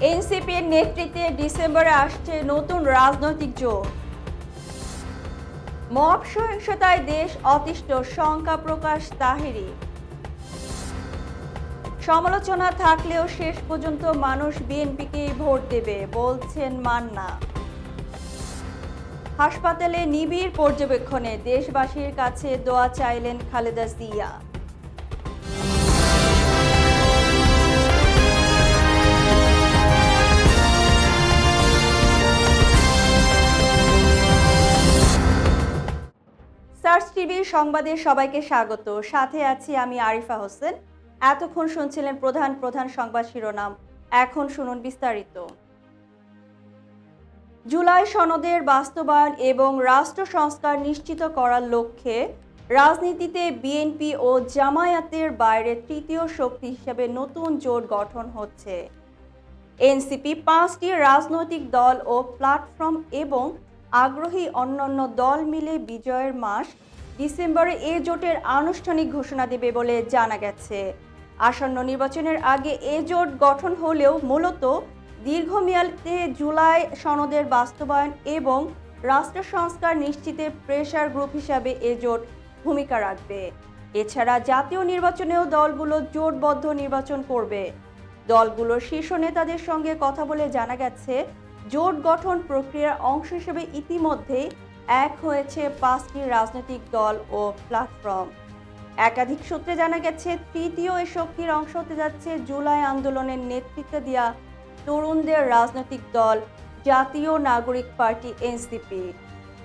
এনসিপির নেতৃত্বে ডিসেম্বরে আসছে নতুন রাজনৈতিক জোট। মব সহিংসতায় দেশ অতিষ্ঠ, শঙ্কা প্রকাশ তাহেরি। সমালোচনা থাকলেও শেষ পর্যন্ত মানুষ বিএনপিকেই ভোট দেবে, বলছেন মান্না। হাসপাতালে নিবিড় পর্যবেক্ষণে দেশবাসীর কাছে দোয়া চাইলেন খালেদা জিয়া। টিভির সংবাদে সবাইকে স্বাগত। সাথে আছি আমি আরিফা হোসেন। এতক্ষণ শুনছিলেন প্রধান প্রধান সংবাদ শিরোনাম। এখন শুনুন বিস্তারিত। জুলাই সনদের বাস্তবায়ন এবং রাষ্ট্র সংস্কার নিশ্চিত করার লক্ষ্যে রাজনীতিতে বিএনপি ও জামায়াতের বাইরে তৃতীয় শক্তি হিসেবে নতুন জোট গঠন হচ্ছে। এনসিপি পাঁচটি রাজনৈতিক দল ও প্ল্যাটফর্ম এবং আগ্রহী অন্যান্য দল মিলে বিজয়ের মাস ডিসেম্বরে এ জোটের আনুষ্ঠানিক ঘোষণা দেবে বলে জানা গেছে। আসন্ন নির্বাচনের আগে এ জোট গঠন হলেও মূলত দীর্ঘমেয়াদে জুলাই সনদের বাস্তবায়ন এবং রাষ্ট্র সংস্কার নিশ্চিতে প্রেশার গ্রুপ হিসাবে এ জোট ভূমিকা রাখবে। এছাড়া জাতীয় নির্বাচনেও দলগুলো জোটবদ্ধ নির্বাচন করবে। দলগুলোর শীর্ষ নেতাদের সঙ্গে কথা বলে জানা গেছে, জোট গঠন প্রক্রিয়ার অংশ হিসেবে ইতিমধ্যেই এক হয়েছে পাঁচটি রাজনৈতিক দল ও প্ল্যাটফর্ম একাধিক সূত্রে জানা গেছে, তৃতীয় এ শক্তির অংশ হতে যাচ্ছে জুলাই আন্দোলনের নেতৃত্ব দেওয়া তরুণদের রাজনৈতিক দল, জাতীয় নাগরিক পার্টি এনসিপি।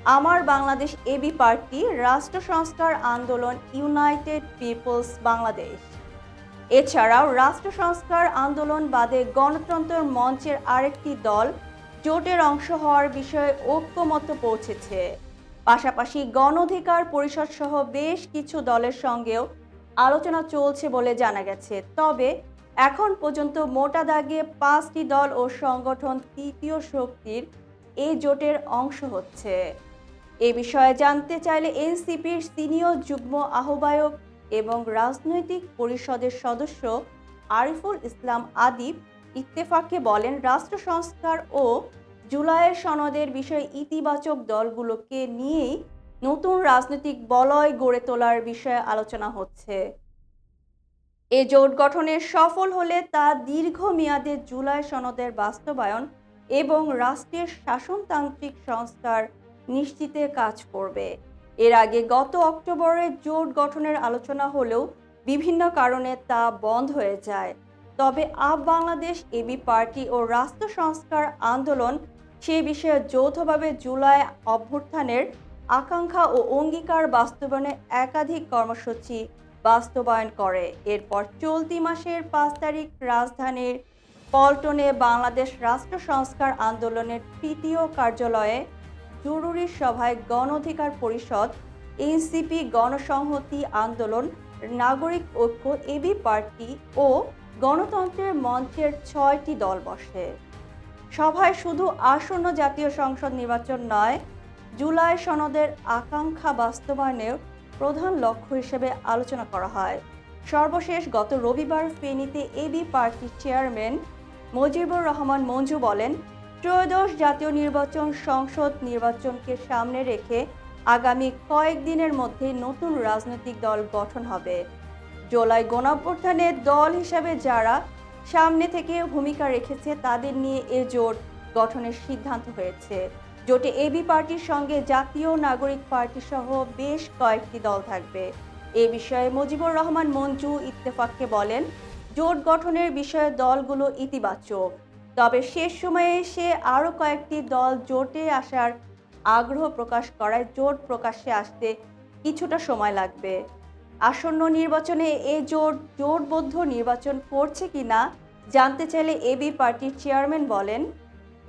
আমার বাংলাদেশ এবি পার্টি, রাষ্ট্র সংস্কার আন্দোলন, ইউনাইটেড পিপলস বাংলাদেশ। এছাড়াও রাষ্ট্র সংস্কার আন্দোলন বাদে গণতন্ত্র মঞ্চের আরেকটি দল জোটের অংশ হওয়ার বিষয়ে ঐক্যমত পৌঁছেছে। পাশাপাশি গণ অধিকার পরিষদ সহ বেশ কিছু দলের সঙ্গেও আলোচনা চলছে বলে জানা গেছে। তবে এখন পর্যন্ত মোটা দাগে পাঁচটি দল ও সংগঠন তৃতীয় শক্তির এই জোটের অংশ হচ্ছে। এ বিষয়ে জানতে চাইলে এনসিপির সিনিয়র যুগ্ম আহ্বায়ক এবং রাজনৈতিক পরিষদের সদস্য আরিফুল ইসলাম আদিব ইত্তেফাককে বলেন রাষ্ট্র সংস্কার ও জুলাইয়ের সনদের বিষয়ে ইতিবাচক দলগুলোকে নিয়েই নতুন রাজনৈতিক বলয় গড়ে তোলার বিষয়ে আলোচনা হচ্ছে। এ জোট গঠনে সফল হলে তা দীর্ঘমেয়াদে জুলাই সনদের বাস্তবায়ন এবং রাষ্ট্রের শাসনতান্ত্রিক সংস্কার নিশ্চিতে কাজ করবে। এর আগে গত অক্টোবরে জোট গঠনের আলোচনা হলেও বিভিন্ন কারণে তা বন্ধ হয়ে যায়। তবে আপ বাংলাদেশ এবি পার্টি ও রাষ্ট্র সংস্কার আন্দোলন সে বিষয়ে যৌথভাবে জুলাই অভ্যুত্থানের আকাঙ্ক্ষা ও অঙ্গীকার বাস্তবায়নে একাধিক কর্মসূচি বাস্তবায়ন করে। এরপর চলতি মাসের পাঁচ তারিখ রাজধানীর পল্টনে বাংলাদেশ রাষ্ট্র সংস্কার আন্দোলনের তৃতীয় কার্যালয়ে জরুরি সভায় গণ অধিকার পরিষদ, এনসিপি গণসংহতি আন্দোলন, নাগরিক ঐক্য এবি পার্টি ও গণতন্ত্রের মঞ্চের ছয়টি দল বসে। সভায় শুধু আসন্ন জাতীয় সংসদ নির্বাচন নয়, জুলাই সনদের আকাঙ্ক্ষা বাস্তবায়নের প্রধান লক্ষ্য হিসেবে আলোচনা করা হয়। সর্বশেষ গত রবিবার ফেনীতে এবি পার্টির চেয়ারম্যান মজিবুর রহমান মঞ্জু বলেন, ত্রয়োদশ জাতীয় নির্বাচন সংসদ নির্বাচনকে সামনে রেখে আগামী কয়েকদিনের মধ্যে নতুন রাজনৈতিক দল গঠন হবে। জুলাই গণঅভ্যুত্থানে দল হিসাবে যারা সামনে থেকে ভূমিকা রেখেছে, তাদের নিয়ে এ জোট গঠনের সিদ্ধান্ত হয়েছে। জোটে এবি পার্টির সঙ্গে জাতীয় নাগরিক পার্টি সহ বেশ কয়েকটি দল থাকবে। এ বিষয়ে মুজিবুর রহমান মঞ্জু ইত্তেফাককে বলেন, জোট গঠনের বিষয়ে দলগুলো ইতিবাচক, তবে শেষ সময়ে এসে আরও কয়েকটি দল জোটে আসার আগ্রহ প্রকাশ করায় জোট প্রকাশ্যে আসতে কিছুটা সময় লাগবে। আসন্ন নির্বাচনে এ জোট জোটবদ্ধ নির্বাচন করছে কিনা জানতে চাইলে এবি পার্টির চেয়ারম্যান বলেন,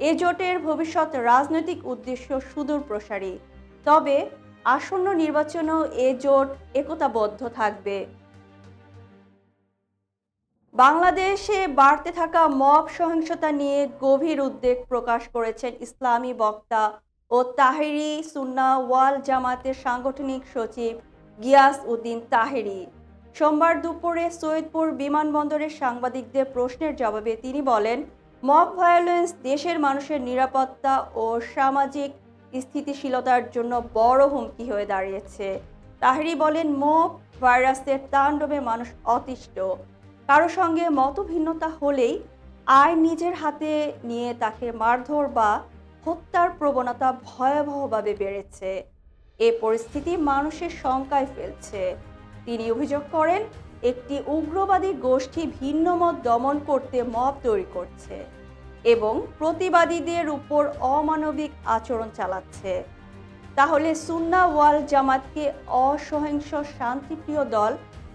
এ জোটের ভবিষ্যৎ রাজনৈতিক উদ্দেশ্য সুদূর প্রসারী। তবে আসন্ন নির্বাচনেও এ জোট একতাবদ্ধ থাকবে। বাংলাদেশে বাড়তে থাকা মব সহিংসতা নিয়ে গভীর উদ্বেগ প্রকাশ করেছেন ইসলামী বক্তা ও তাহেরি সুন্না ওয়াল জামাতের সাংগঠনিক সচিব গিয়াস উদ্দিন তাহেরি। সোমবার দুপুরে সৈয়দপুর বিমানবন্দরে সাংবাদিকদের প্রশ্নের জবাবে তিনি বলেন, মব ভায়োলেন্স দেশের মানুষের নিরাপত্তা ও সামাজিক স্থিতিশীলতার জন্য বড় হুমকি হয়ে দাঁড়িয়েছে। তাহেরি বলেন, মব ভাইরাসের তাণ্ডবে মানুষ অতিষ্ঠ। কারও সঙ্গে মতভিন্নতা হলেই আয় নিজের হাতে নিয়ে তাকে মারধর বা হত্যার প্রবণতা ভয়াবহভাবে বেড়েছে। এ পরিস্থিতি মানুষের শঙ্কায় ফেলছে। তিনি অভিযোগ করেন, একটি উগ্রবাদী গোষ্ঠী ভিন্ন মত দমন করতে মব তৈরি করছে এবং প্রতিবাদীদের উপর অমানবিক আচরণ চালাচ্ছে। তাহলে সুন্না ওয়াল জামাতকে অসহিংস শান্তিপ্রিয় দল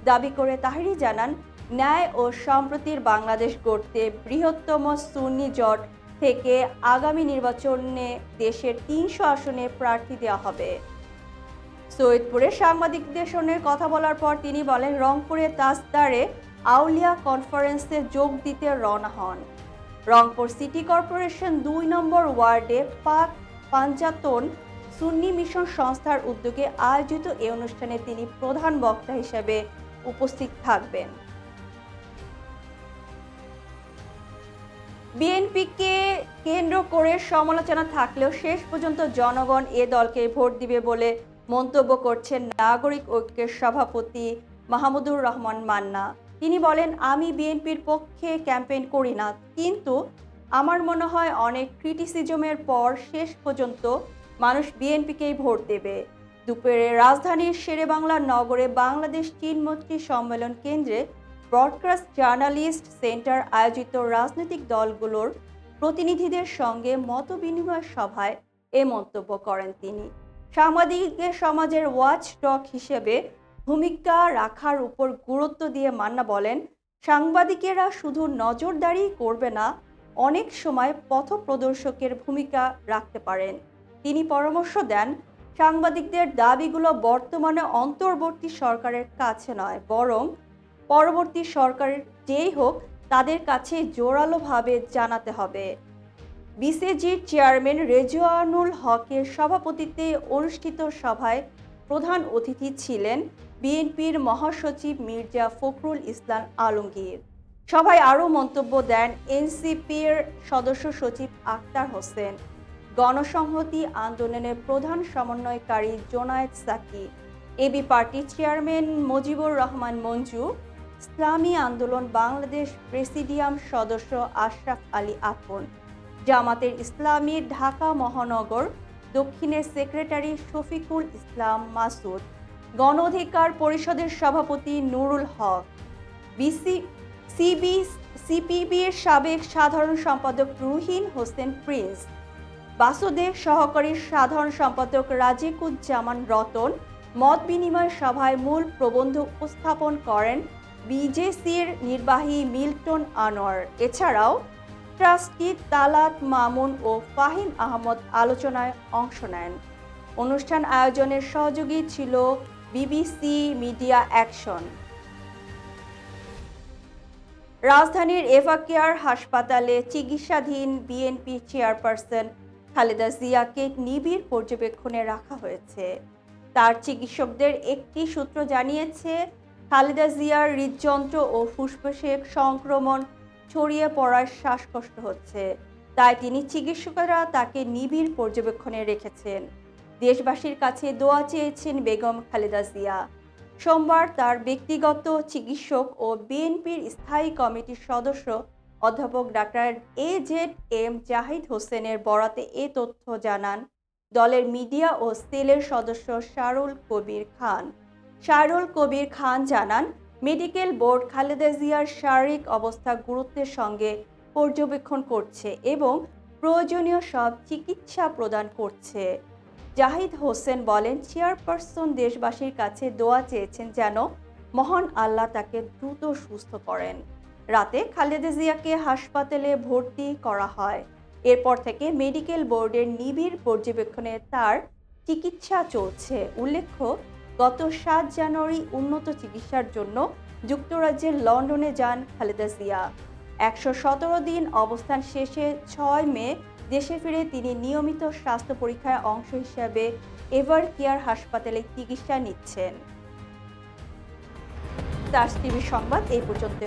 দাবি করে তাহিরি জানান, ন্যায় ও সম্প্রতির বাংলাদেশ গড়তে বৃহত্তম সুন্নি জট থেকে আগামী নির্বাচনে দেশের তিনশো আসনে প্রার্থী দেওয়া হবে। সৈয়দপুরে সাংবাদিকদের সঙ্গে কথা বলার পর তিনি বলেন, রংপুরে তাজদারে আউলিয়া কনফারেন্সে যোগ দিতে রওনা হন। রংপুর সিটি কর্পোরেশন দুই নম্বর ওয়ার্ডে পাক পাঞ্জাতন সুন্নি মিশন সংস্থার উদ্যোগে আয়োজিত এই অনুষ্ঠানে তিনি প্রধান বক্তা হিসেবে উপস্থিত থাকবেন। বিএনপিকে কেন্দ্র করে সমালোচনা থাকলেও শেষ পর্যন্ত জনগণ এ দলকে ভোট দিবে বলে মন্তব্য করছেন নাগরিক ঐক্যের সভাপতি মাহমুদুর রহমান মান্না। তিনি বলেন, আমি বিএনপির পক্ষে ক্যাম্পেইন করি না, কিন্তু আমার মনে হয় অনেক ক্রিটিসিজমের পর শেষ পর্যন্ত মানুষ বিএনপিকেই ভোট দেবে। দুপুরে রাজধানীর শেরেবাংলা নগরে বাংলাদেশ চীন মৈত্রী সম্মেলন কেন্দ্রে ব্রডকাস্ট জার্নালিস্ট সেন্টার আয়োজিত রাজনৈতিক দলগুলোর প্রতিনিধিদের সঙ্গে মতবিনিময় সভায় এ মন্তব্য করেন তিনি। সাংবাদিকদের সমাজের ওয়াচ ডগ হিসেবে ভূমিকা রাখার উপর গুরুত্ব দিয়ে মান্না বলেন, সাংবাদিকেরা শুধু নজরদারি করবে না, অনেক সময় পথপ্রদর্শকের ভূমিকা রাখতে পারেন। তিনি পরামর্শ দেন, সাংবাদিকদের দাবিগুলো বর্তমানে অন্তর্বর্তী সরকারের কাছে নয়, বরং পরবর্তী সরকারের যেই হোক, তাদের কাছে জোরালোভাবে জানাতে হবে। বিসিজির চেয়ারম্যান রেজওয়ানুল হকের সভাপতিত্বে অনুষ্ঠিত সভায় প্রধান অতিথি ছিলেন বিএনপির মহাসচিব মির্জা ফখরুল ইসলাম আলমগীর। সভায় আরও মন্তব্য দেন এনসিপির সদস্য সচিব আক্তার হোসেন। গণসংহতি আন্দোলনের প্রধান সমন্বয়কারী Zonayed Saki AB party chairman Mujibur Rahman Manju, Islami Andolan Bangladesh presidium সদস্য আশরাফ আলী আপন জামাতের ইসলামী ঢাকা মহানগর, দক্ষিণের সেক্রেটারি শফিকুল ইসলাম মাসুদ গণ অধিকার পরিষদের সভাপতি নুরুল হক, বিসি, সিবি সিপিবির সাবেক সাধারণ সম্পাদক রুহিন হোসেন প্রিন্স, বাসুদেব সহকারী সাধারণ সম্পাদক রাজিকুজ্জামান রতন, মত বিনিময় সভায় মূল প্রবন্ধ উপস্থাপন করেন বিজেসির নির্বাহী মিল্টন আনোয়ার। এছাড়াও ট্রাস্টি তালাত, মামুন ও ফাহিম আহমদ আলোচনায় অংশ নেন। অনুষ্ঠান আয়োজনের সহযোগী ছিল বিবিসি মিডিয়া অ্যাকশন। রাজধানীর এভাকেয়ার হাসপাতালে চিকিৎসাধীন বিএনপি চেয়ারপারসন খালেদা জিয়াকে নিবিড় পর্যবেক্ষণে রাখা হয়েছে। তার চিকিৎসকদের একটি সূত্র জানিয়েছে, খালেদা জিয়ার হৃদযন্ত্র ও ফুসফুসে সংক্রমণ ছড়িয়ে পড়ার শ্বাসকষ্ট হচ্ছে। তাই তিনি চিকিৎসকেরা তাকে নিবিড় পর্যবেক্ষণে রেখেছেন। দেশবাসীর কাছে দোয়া চেয়েছেন বেগম খালেদা জিয়া। সোমবার তার ব্যক্তিগত চিকিৎসক ও বিএনপির স্থায়ী কমিটির সদস্য অধ্যাপক doctor A Z M Zahid হোসেনের বরাতে এ তথ্য জানান, দলের মিডিয়া ও সেলের সদস্য শারুল কবির খান। শারুল কবির খান জানান মেডিকেল বোর্ড খালেদা জিয়ার শারীরিক অবস্থা গুরুত্বের সঙ্গে পর্যবেক্ষণ করছে এবং প্রয়োজনীয় সব চিকিৎসা প্রদান করছে। জাহিদ হোসেন বলেন, চেয়ারপারসন দেশবাসীর কাছে দোয়া চেয়েছেন যেন মহান আল্লাহ তাকে দ্রুত সুস্থ করেন। রাতে খালেদা জিয়াকে হাসপাতালে ভর্তি করা হয়। এরপর থেকে মেডিকেল বোর্ডের নিবিড় পর্যবেক্ষণে তার চিকিৎসা চলছে। উল্লেখ্য গত সাত জানুয়ারি উন্নত চিকিৎসার জন্য যুক্তরাজ্যের লন্ডনে যান খালেদা জিয়া একশো সতেরো দিন অবস্থান শেষে ছয় মে দেশে ফিরে তিনি নিয়মিত স্বাস্থ্য পরীক্ষায় অংশ হিসাবে এভার কেয়ার হাসপাতালে চিকিৎসা নিচ্ছেন তার টিভি সংবাদ এই পর্যন্ত।